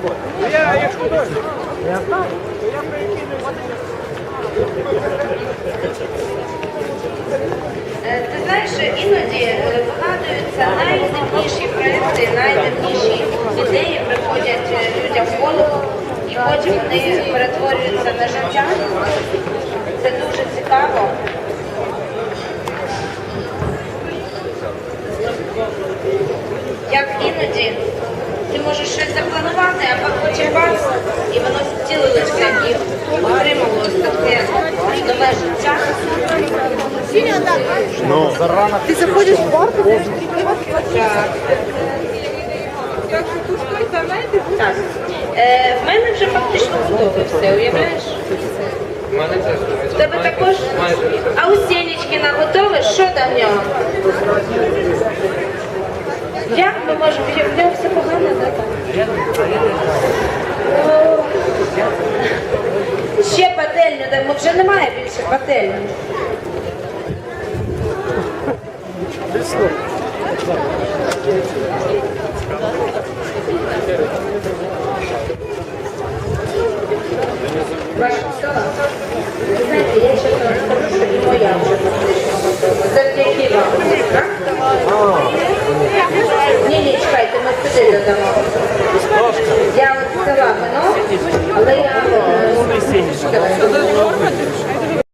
Е, Ти знаєш, іноді е, вигадуються найдивніші проекти, найдивніші ідеї приходять е, людям в голову, і потім вони перетворюються на життя. Це дуже цікаво. Як іноді ти можеш щось запланувати, а потім бац, і воно втілилося і отримало таке нове життя. Ти заходиш в парк, Так. Е, в мене вже фактично готове все, уявляєш? У. В тебе також? А у Сєнічкіна готове? Що там нього? Як ми можемо? Нього все погано, да? О. Ще пательню, дамо. вже немає більше пательні. Ваша сила? Ви знаєте, я ще все додамо. Я от взяла вино, але я... Е,